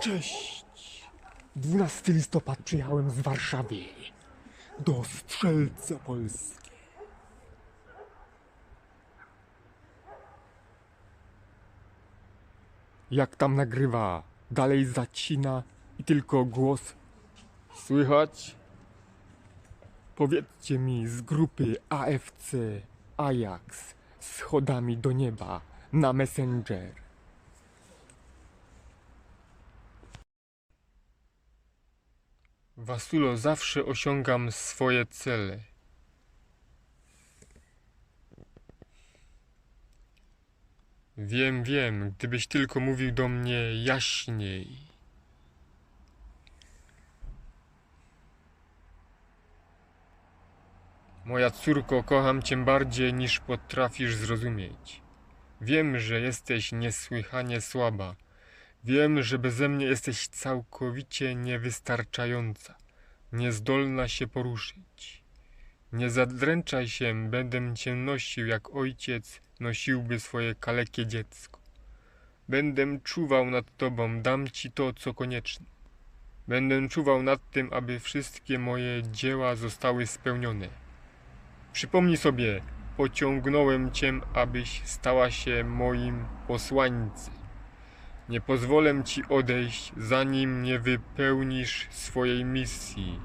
Cześć! 12 listopad przyjechałem z Warszawy do Strzelca Polski. Jak tam nagrywa, dalej zacina i tylko głos słychać? Powiedzcie mi z grupy AFC Ajax schodami do nieba na Messenger. Wasulo, zawsze osiągam swoje cele. Wiem, wiem, gdybyś tylko mówił do mnie jaśniej. Moja córko, kocham cię bardziej niż potrafisz zrozumieć. Wiem, że jesteś niesłychanie słaba. Wiem, że beze mnie jesteś całkowicie niewystarczająca, niezdolna się poruszyć. Nie zadręczaj się, będę cię nosił jak ojciec nosiłby swoje kalekie dziecko. Będę czuwał nad tobą, dam ci to, co konieczne. Będę czuwał nad tym, aby wszystkie moje dzieła zostały spełnione. Przypomnij sobie, pociągnąłem cię, abyś stała się moim posłańcem. Nie pozwolę ci odejść, zanim nie wypełnisz swojej misji.